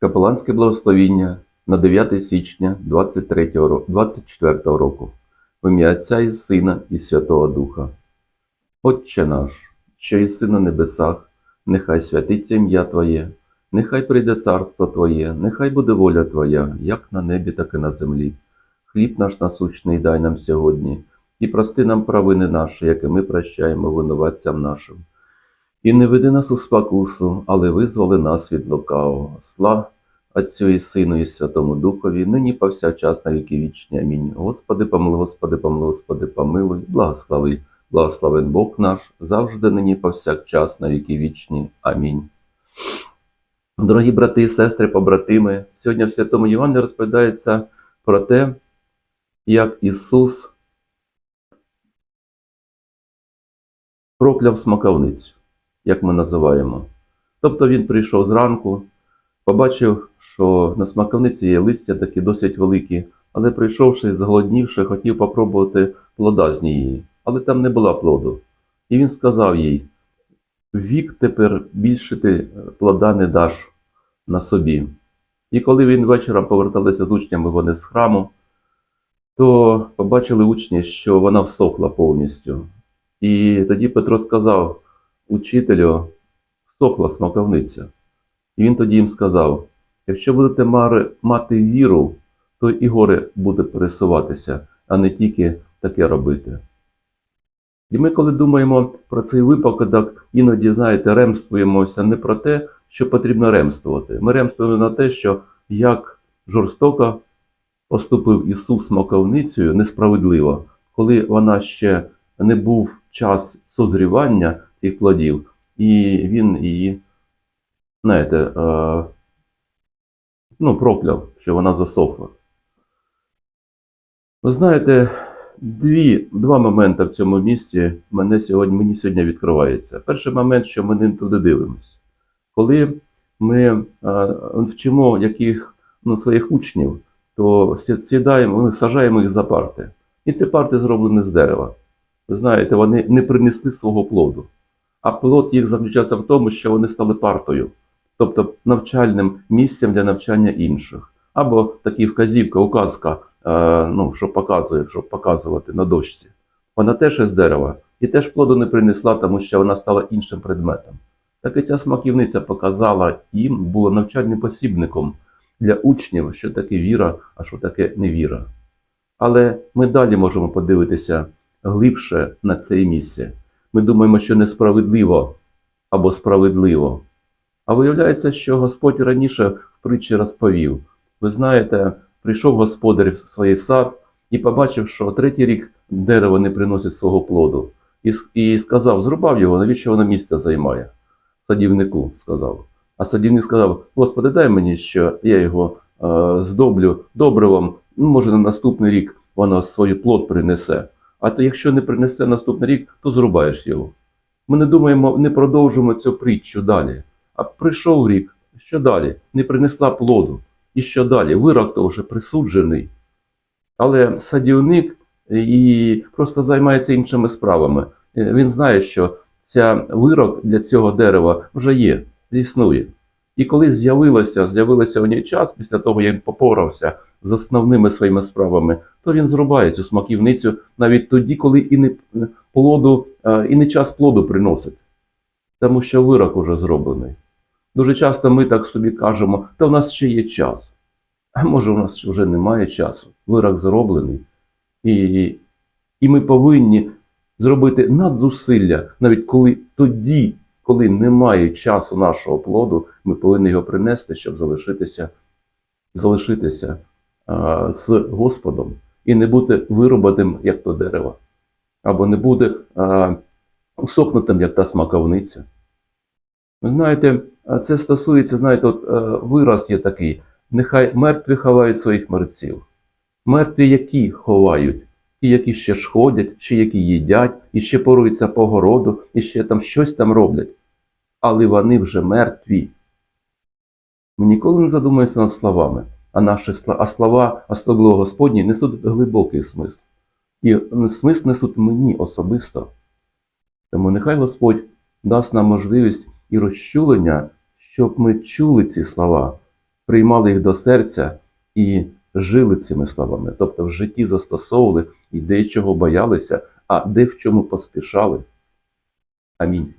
Капеланське благословіння на 9 січня 23 24 року. В ім'я Отця і Сина і Святого Духа. Отче наш, що єси на небесах, нехай святиться ім'я Твоє, нехай прийде царство Твоє, нехай буде воля Твоя, як на небі, так і на землі. Хліб наш насущний дай нам сьогодні, і прости нам провини наші, які ми прощаємо винуватцям нашим. І не веди нас у спокусу, але визволи нас від лукавого. Слава Отцю і Сину і Святому Духові, нині повсякчас на віки вічні. Амінь. Господи, помилуй, Господи, помилуй, Господи, помилуй, благослови, благословен Бог наш, завжди нині повсякчас на віки вічні. Амінь. Дорогі брати і сестри, побратими, сьогодні в Святому Євангелії розповідається про те, як Ісус прокляв смоковницю, як ми називаємо. Тобто він прийшов зранку, побачив, що на смаковниці є листя такі досить великі, але прийшовши, зголоднівши, хотів попробувати плода з неї, але там не було плоду. І він сказав їй: вік тепер більше ти плода не даш на собі. І коли він вечором поверталися з учнями вони з храму, то побачили учні, що вона всохла повністю. І тоді Петро сказав учителю, всохла смаковниця. І він тоді їм сказав: якщо будете мати віру, то і горе буде пересуватися, а не тільки таке робити. І ми, коли думаємо про цей випадок, іноді, знаєте, ремствуємося не про те, що потрібно ремствувати. Ми ремствуємо на те, що як жорстоко поступив Ісус смоковницею несправедливо, коли вона ще не був час созрівання цих плодів, і він її, знаєте, е, ну, прокляв, що вона засохла. Ви знаєте, дві, два моменти в цьому місці мене сьогодні, мені сьогодні відкривається. Перший момент, що ми не туди дивимося. Коли ми е, вчимо яких, ну, своїх учнів, то сідаємо, ми сажаємо їх за парти. І ці парти зроблені з дерева. Ви знаєте, вони не принесли свого плоду. А плод їх заключався в тому, що вони стали партою, тобто навчальним місцем для навчання інших. Або такі вказівка, указка, е, ну, що показує, щоб показувати на дошці. Вона теж із дерева і теж плоду не принесла, тому що вона стала іншим предметом. Так і ця смаківниця показала їм, була навчальним посібником для учнів, що таке віра, а що таке невіра. Але ми далі можемо подивитися глибше на це місце. Ми думаємо, що несправедливо або справедливо. А виявляється, що Господь раніше в притчі розповів: ви знаєте, прийшов господар в свій сад і побачив, що третій рік дерево не приносить свого плоду. І, сказав: зрубав його, навіщо воно місце займає? Садівнику сказав. А садівник сказав: Господи, дай мені, що я його е, здоблю добривом, ну, може, на наступний рік воно свій плод принесе. А то якщо не принесе наступний рік, то зрубаєш його. Ми не думаємо, не продовжуємо цю притчу далі. А прийшов рік, що далі? Не принесла плоду. І що далі? Вирок то вже присуджений. Але садівник і просто займається іншими справами. Е, Він знає, що ця вирок для цього дерева вже є, існує. І коли з'явилося, з'явилося у ній час, після того, як він попорався з основними своїми справами, то він зрубає цю смаківницю навіть тоді, коли і не плоду, е, і не час плоду приносить, тому що вирок уже зроблений. Дуже часто ми так собі кажемо, та в нас ще є час. А може, у нас вже немає часу. Вирок зроблений. І, і ми повинні зробити надзусилля, навіть коли тоді, коли немає часу нашого плоду, ми повинні його принести, щоб залишитися, залишитися з Господом і не бути вирубаним, як то дерево, або не бути а, усохнутим, як та смаковниця. Ви знаєте, це стосується, знаєте, от е, вираз є такий: нехай мертві ховають своїх мерців. Мертві які ховають, і які ще ж ходять, чи які їдять, і ще поруються по городу, і ще там щось там роблять. Але вони вже мертві. Ми ніколи не задумуємося над словами, а наші а слова особливо Господні несуть глибокий смисл. І смисл несуть мені особисто. Тому нехай Господь дасть нам можливість і розчулення, щоб ми чули ці слова, приймали їх до серця і жили цими словами, тобто в житті застосовували і де чого боялися, а де в чому поспішали. Амінь.